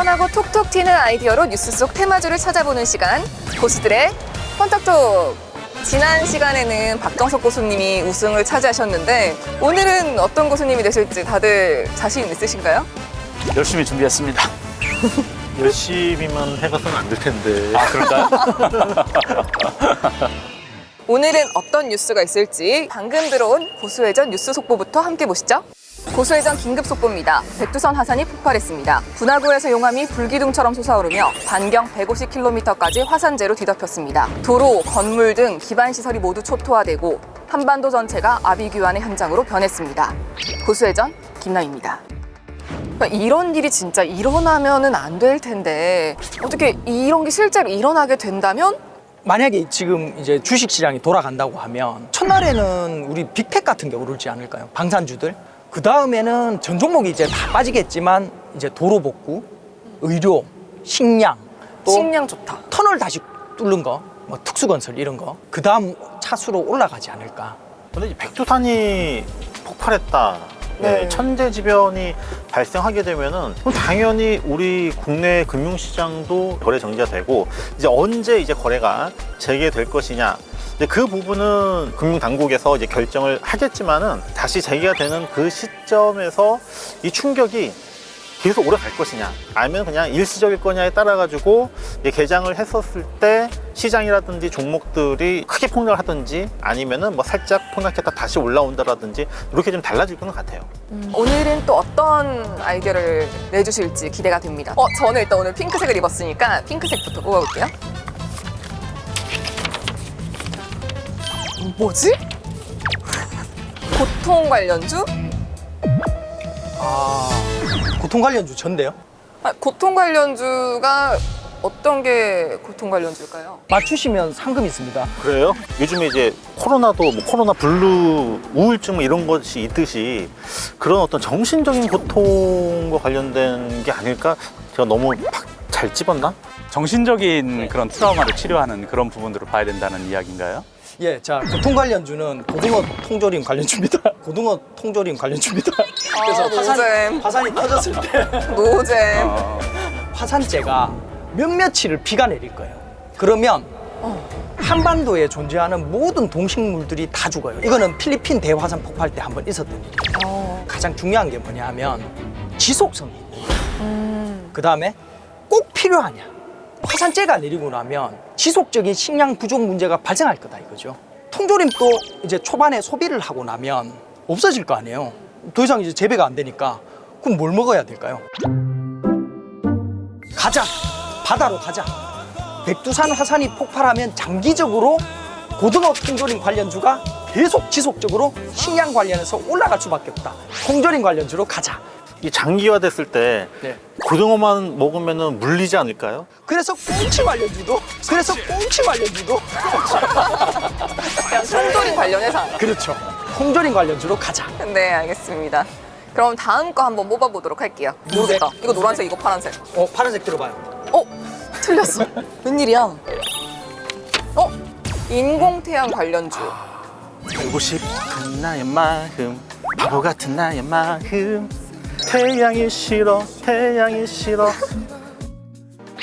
신선하고 톡톡 튀는 아이디어로 뉴스 속 테마주를 찾아보는 시간 고수들의 펀탁톡 지난 시간에는 박정석 고수님이 우승을 차지하셨는데 오늘은 어떤 고수님이 되실지 다들 자신 있으신가요? 열심히 준비했습니다. 열심히만 해가서는 안 될 텐데. 아, 그럴까요? 오늘은 어떤 뉴스가 있을지 방금 들어온 고수회전 뉴스 속보부터 함께 보시죠. 고수회전 긴급 속보입니다. 백두산 화산이 폭발했습니다. 분화구에서 용암이 불기둥처럼 솟아오르며 반경 150km까지 화산재로 뒤덮였습니다. 도로, 건물 등 기반 시설이 모두 초토화되고 한반도 전체가 아비규환의 현장으로 변했습니다. 고수회전 김나입니다. 그러니까 이런 일이 진짜 일어나면은 안 될 텐데 어떻게 이런 게 실제로 일어나게 된다면 만약에 지금 이제 주식 시장이 돌아간다고 하면 첫날에는 우리 빅텍 같은 게 오르지 않을까요? 방산주들. 그 다음에는 전 종목이 이제 다 빠지겠지만 이제 도로 복구, 의료, 식량, 또 식량 좋다. 터널 다시 뚫는 거, 뭐 특수건설 이런 거. 그 다음 차수로 올라가지 않을까. 근데 이 백두산이 폭발했다. 네. 네. 천재지변이 발생하게 되면은 그럼 당연히 우리 국내 금융시장도 거래 정지가 되고 이제 언제 이제 거래가 재개될 것이냐. 근데 그 부분은 금융당국에서 이제 결정을 하겠지만은 다시 재개가 되는 그 시점에서 이 충격이 계속 오래 갈 것이냐 아니면 그냥 일시적일 거냐에 따라 가지고 개장을 했었을 때 시장이라든지 종목들이 크게 폭락을 하든지 아니면은 뭐 살짝 폭락했다 다시 올라온다라든지 이렇게 좀 달라질 것 같아요. 오늘은 또 어떤 아이디어를 내주실지 기대가 됩니다. 어, 저는 일단 오늘 핑크색을 입었으니까 핑크색부터 뽑아볼게요. 뭐지? 고통 관련주? 아, 고통 관련주 전데요. 아, 고통 관련주가 어떤 게 고통 관련주일까요? 맞추시면 상금 있습니다. 그래요? 요즘에 이제 코로나도 뭐 코로나 블루 우울증 뭐 이런 것이 있듯이 그런 어떤 정신적인 고통과 관련된 게 아닐까? 제가 너무 팍잘 집었나? 정신적인 그런 트라우마를 치료하는 그런 부분들을 봐야 된다는 이야기인가요? 예, 자, 고통 관련주는 고등어 통조림 관련주입니다. 고등어 통조림 관련주입니다. 그래서 아, 화산, 노잼. 화산이 터졌을 때 노잼. 어, 화산재가 몇몇치를 비가 내릴 거예요. 그러면 한반도에 존재하는 모든 동식물들이 다 죽어요. 이거는 필리핀 대화산 폭발 때 한 번 있었던 일이에요. 어, 가장 중요한 게 뭐냐 하면 지속성이 있는 거예요. 음, 그 다음에 꼭 필요하냐. 화산재가 내리고 나면 지속적인 식량 부족 문제가 발생할 거다 이거죠. 통조림도 이제 초반에 소비를 하고 나면 없어질 거 아니에요. 더 이상 이제 재배가 안 되니까 그럼 뭘 먹어야 될까요? 가자. 바다로 가자. 백두산 화산이 폭발하면 장기적으로 고등어 통조림 관련주가 계속 지속적으로 식량 관련해서 올라갈 수밖에 없다. 통조림 관련주로 가자. 이 장기화됐을 때 네. 고등어만 먹으면은 물리지 않을까요? 그래서 꽁치 관련주도 그래서 꽁치 관련주도 그냥 통조림 관련해서. 그렇죠. 통조림 관련주로 가자. 네, 알겠습니다. 그럼 다음 거 한번 뽑아보도록 할게요. 모르겠다. 이거 노란색, 이거 파란색. 어 파란색 들어봐요. 어? 틀렸어. 웬일이야? 어? 인공태양 관련주. 알고 싶은 나의 마음 바보 같은 나의 마음 태양이 싫어 태양이 싫어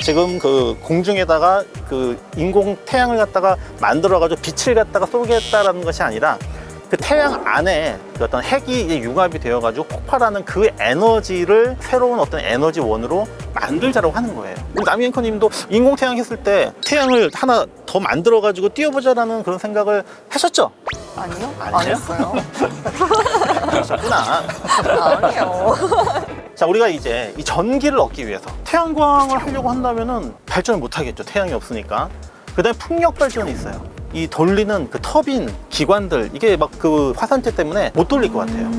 지금 그 공중에다가 그 인공 태양을 갖다가 만들어 가지고 빛을 갖다가 쏘겠다라는 것이 아니라 그 태양 안에 그 어떤 핵이 이제 융합이 되어 가지고 폭발하는 그 에너지를 새로운 어떤 에너지 원으로 만들자라고 하는 거예요. 남이 앵커님도 인공 태양 했을 때 태양을 하나 더 만들어 가지고 띄워보자라는 그런 생각을 하셨죠? 아니요? 안? 했어요. 그렇구나. 아니요. 자, 우리가 이제 이 전기를 얻기 위해서 태양광을 하려고 한다면은 발전을 못 하겠죠. 태양이 없으니까. 그다음에 풍력 발전이 있어요. 이 돌리는 그 터빈 기관들 이게 막 그 화산재 때문에 못 돌릴 것 같아요.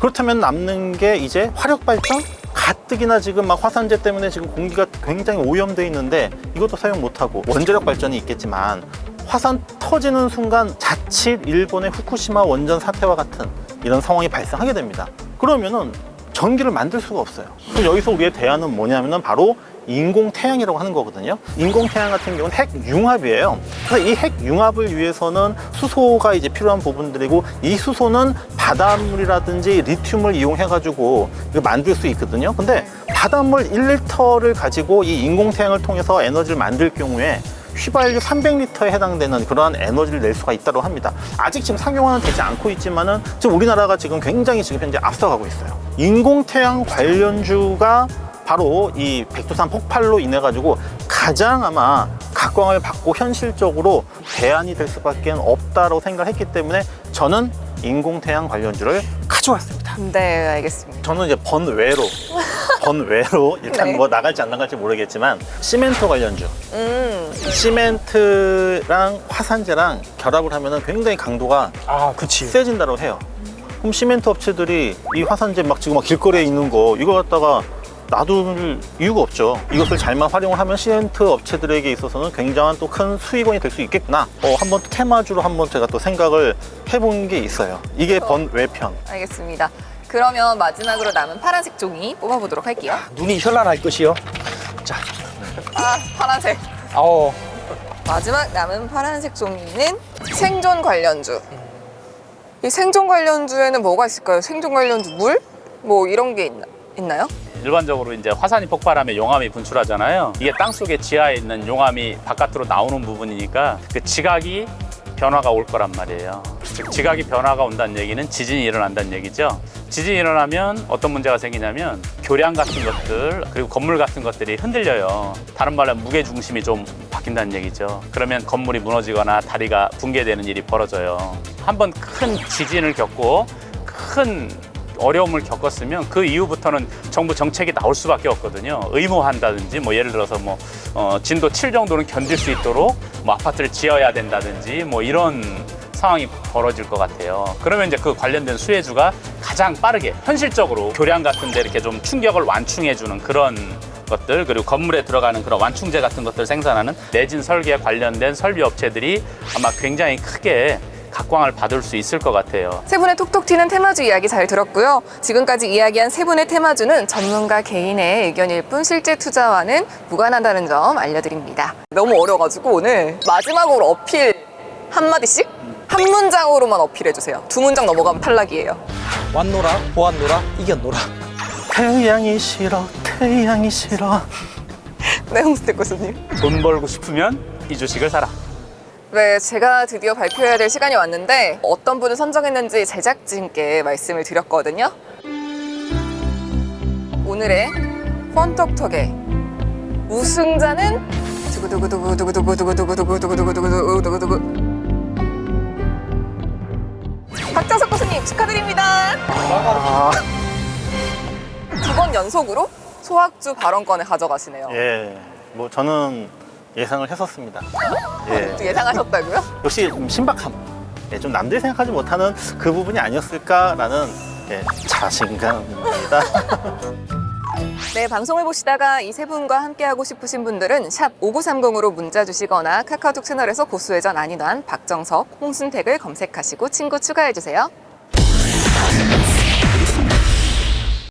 그렇다면 남는 게 이제 화력 발전? 가뜩이나 지금 막 화산재 때문에 지금 공기가 굉장히 오염돼 있는데 이것도 사용 못 하고 원자력 발전이 있겠지만 화산 터지는 순간 자칫 일본의 후쿠시마 원전 사태와 같은 이런 상황이 발생하게 됩니다. 그러면은 전기를 만들 수가 없어요. 여기서 우리의 대안은 뭐냐면은 바로 인공 태양이라고 하는 거거든요. 인공 태양 같은 경우는 핵 융합이에요. 그래서 이 핵 융합을 위해서는 수소가 이제 필요한 부분들이고 이 수소는 바닷물이라든지 리튬을 이용해 가지고 만들 수 있거든요. 근데 바닷물 1리터를 가지고 이 인공 태양을 통해서 에너지를 만들 경우에 휘발유 300리터에 해당되는 그러한 에너지를 낼 수가 있다고 합니다. 아직 지금 상용화는 되지 않고 있지만은 지금 우리나라가 지금 굉장히 지금 현재 앞서가고 있어요. 인공태양 관련주가 바로 이 백두산 폭발로 인해 가지고 가장 아마 각광을 받고 현실적으로 대안이 될 수밖에 없다고 생각했기 때문에 저는 인공태양 관련주를 가져왔습니다. 네, 알겠습니다. 저는 이제 번외로 번외로 일단 네. 뭐 나갈지 안 나갈지 모르겠지만 시멘트 관련주 음, 시멘트랑 화산재랑 결합을 하면은 굉장히 강도가 아, 그치. 세진다고 해요. 그럼 시멘트 업체들이 이 화산재 막 지금 막 길거리에 있는 거 이거 갖다가 놔둘 이유가 없죠. 이것을 잘만 활용을 하면 시멘트 업체들에게 있어서는 굉장한 또 큰 수익원이 될 수 있겠구나. 어, 한번 또 테마주로 한번 제가 또 생각을 해본 게 있어요. 이게 번외편. 알겠습니다. 그러면 마지막으로 남은 파란색 종이 뽑아보도록 할게요. 눈이 현란할 것이요. 자, 아, 파란색. 아오. 마지막 남은 파란색 종이는 생존 관련주. 이 생존 관련주에는 뭐가 있을까요? 생존 관련주 물? 뭐 이런 게 있나, 있나요? 일반적으로 이제 화산이 폭발하면 용암이 분출하잖아요. 이게 땅 속에 지하에 있는 용암이 바깥으로 나오는 부분이니까 그 지각이 변화가 올 거란 말이에요. 즉 지각이 변화가 온다는 얘기는 지진이 일어난다는 얘기죠. 지진이 일어나면 어떤 문제가 생기냐면 교량 같은 것들 그리고 건물 같은 것들이 흔들려요. 다른 말로 무게 중심이 좀 바뀐다는 얘기죠. 그러면 건물이 무너지거나 다리가 붕괴되는 일이 벌어져요. 한번 큰 지진을 겪고 큰 어려움을 겪었으면 그 이후부터는 정부 정책이 나올 수밖에 없거든요. 의무한다든지 뭐 예를 들어서 뭐 어, 진도 7 정도는 견딜 수 있도록 뭐 아파트를 지어야 된다든지 뭐 이런 상황이 벌어질 것 같아요. 그러면 이제 그 관련된 수혜주가 가장 빠르게 현실적으로 교량 같은 데 이렇게 좀 충격을 완충해주는 그런 것들 그리고 건물에 들어가는 그런 완충제 같은 것들 생산하는 내진 설계에 관련된 설비 업체들이 아마 굉장히 크게 각광을 받을 수 있을 것 같아요. 세 분의 톡톡 튀는 테마주 이야기 잘 들었고요. 지금까지 이야기한 세 분의 테마주는 전문가 개인의 의견일 뿐 실제 투자와는 무관하다는 점 알려드립니다. 너무 어려가지고 오늘 마지막으로 어필 한마디씩? 한 문장으로만 어필해주세요. 두 문장 넘어가면 탈락이에요. 왔노라, 보았노라, 이겼노라. 태양이 싫어, 태양이 싫어. 네, 홍스택 교수님. 돈 벌고 싶으면 이 주식을 사라. 네, 제가 드디어 발표해야 될 시간이 왔는데 어떤 분을 선정했는지 제작진께 말씀을 드렸거든요. 오늘의 펀톡톡의 우승자는 두구두구두구두구두구두구두구두구두구두구두구두구두구두구 박정석 교수님 축하드립니다. 두 번 연속으로 소학주 발언권을 가져가시네요. 예, 뭐 저는 예상을 했었습니다. 예. 예상하셨다고요? 역시 좀 신박함. 예, 좀 남들이 생각하지 못하는 그 부분이 아니었을까라는 예, 자신감입니다. 네, 방송을 보시다가 이 세 분과 함께하고 싶으신 분들은 샵 5930으로 문자 주시거나 카카오톡 채널에서 고수회전 안인환, 박정석, 홍순택을 검색하시고 친구 추가해주세요.